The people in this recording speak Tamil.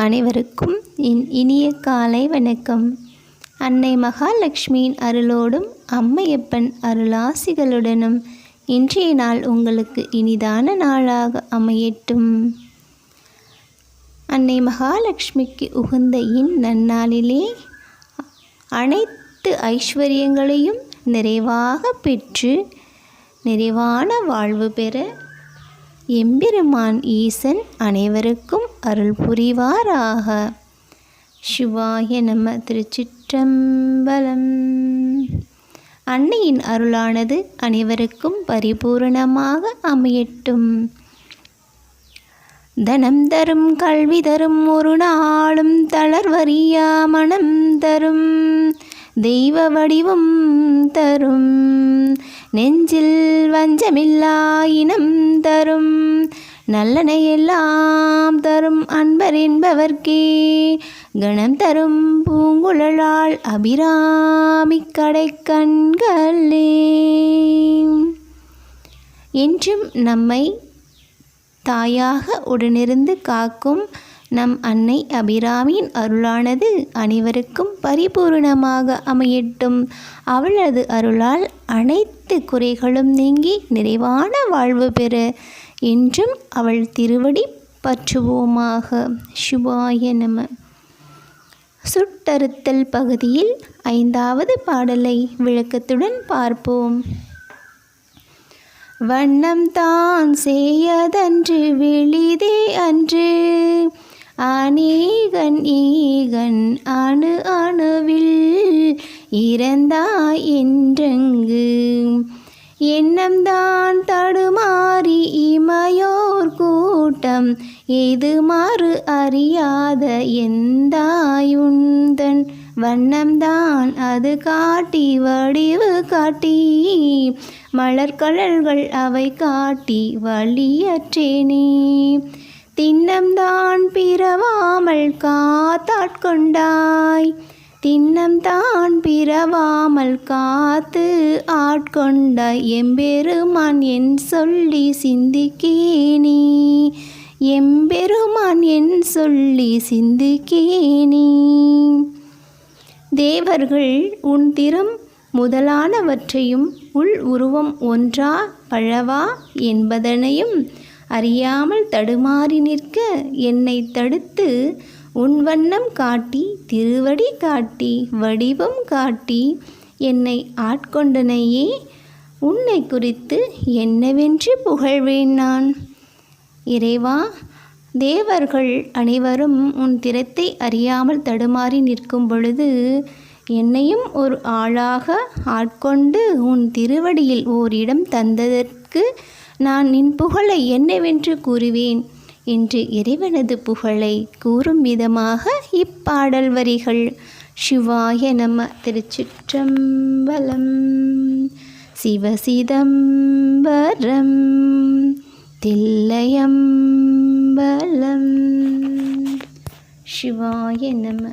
அனைவருக்கும் என் இனிய காலை வணக்கம். அன்னை மகாலட்சுமியின் அருளோடும் அம்மையப்பன் அருளாசிகளுடனும் இன்றைய நாள் உங்களுக்கு இனிதான நாளாக அமையட்டும். அன்னை மகாலட்சுமிக்கு உகந்த இந்நன்னாளிலே அனைத்து ஐஸ்வர்யங்களையும் நிறைவாக பெற்று நிறைவான வாழ்வு பெற எம்பெருமான் ஈசன் அனைவருக்கும் அருள் புரிவாராக. சிவாய நம திருச்சிற்றம்பலம். அன்னையின் அருளானது அனைவருக்கும் பரிபூரணமாக அமையட்டும். தனம் தரும் கல்வி தரும் ஒரு நாளும் தளர்வறியா மனம் தரும். தெய்வ வடிவம் தரும். நெஞ்சில் வஞ்சமில்லா இனம் தரும் நல்லனை எல்லாம் தரும் அன்பர் என்பவர்க்கே. கணம் தரும் பூங்குழலால் அபிராமி கடை கண்களே. என்றும் நம்மை தாயாக உடனிருந்து காக்கும் நம் அன்னை அபிராமியின் அருளானது அனைவருக்கும் பரிபூர்ணமாக அமையட்டும். அவளது அருளால் அனைத்து குறைகளும் நீங்கி நிறைவான வாழ்வு பெற என்றும் அவள் திருவடி பற்றுவோமாக. சிவாய நம. சுட்டறுத்தல் பகுதியில் ஐந்தாவது பாடலை விளக்கத்துடன் பார்ப்போம். வண்ணம் தான் செய்யதன்று வெளிதே அன்று அநேகன் ஈகன் அணு அணுவில் இறந்தாய் என்றங்கு. எண்ணம்தான் தடுமாறி இமையோர் கூட்டம் எது மாறு அறியாத எந்தாயுந்தன் வண்ணம்தான் அது காட்டி வடிவு காட்டி மலர்கழல்கள் அவை காட்டி வழியற்றேனே. திண்ணம்தான் பிறவாமல் காத்தாட்கொண்டாய். திண்ணம்தான் பிறவாமல் காத்து ஆட்கொண்டாய் எம்பெருமான் என் சொல்லி சிந்திக்கேனி. எம்பெருமான் என் சொல்லி சிந்திக்கேனி. தேவர்கள் உன் திறம் முதலானவற்றையும் உள் உருவம் ஒன்றா பழவா என்பதனையும் அறியாமல் தடுமாறி நிற்க என்னை தடுத்து உன் வண்ணம் காட்டி திருவடி காட்டி வடிவம் காட்டி என்னை ஆட்கொண்டனையே உன்னை குறித்து என்னவென்று புகழ்வேன் நான். இறைவா தேவர்கள் அனைவரும் உன் திறத்தை அறியாமல் தடுமாறி நிற்கும் பொழுது என்னையும் ஒரு ஆளாக ஆட்கொண்டு உன் திருவடியில் ஓரிடம் தந்ததற்கு நான் நின் புகழை என்னவென்று கூறுவேன்? என்று இறைவனது புகழை கூறும் விதமாக இப்பாடல் வரிகள். சிவாய நம திருச்சிற்றம்பலம் சிவசிதம்பரம் தில்லையம்பலம் சிவாய நம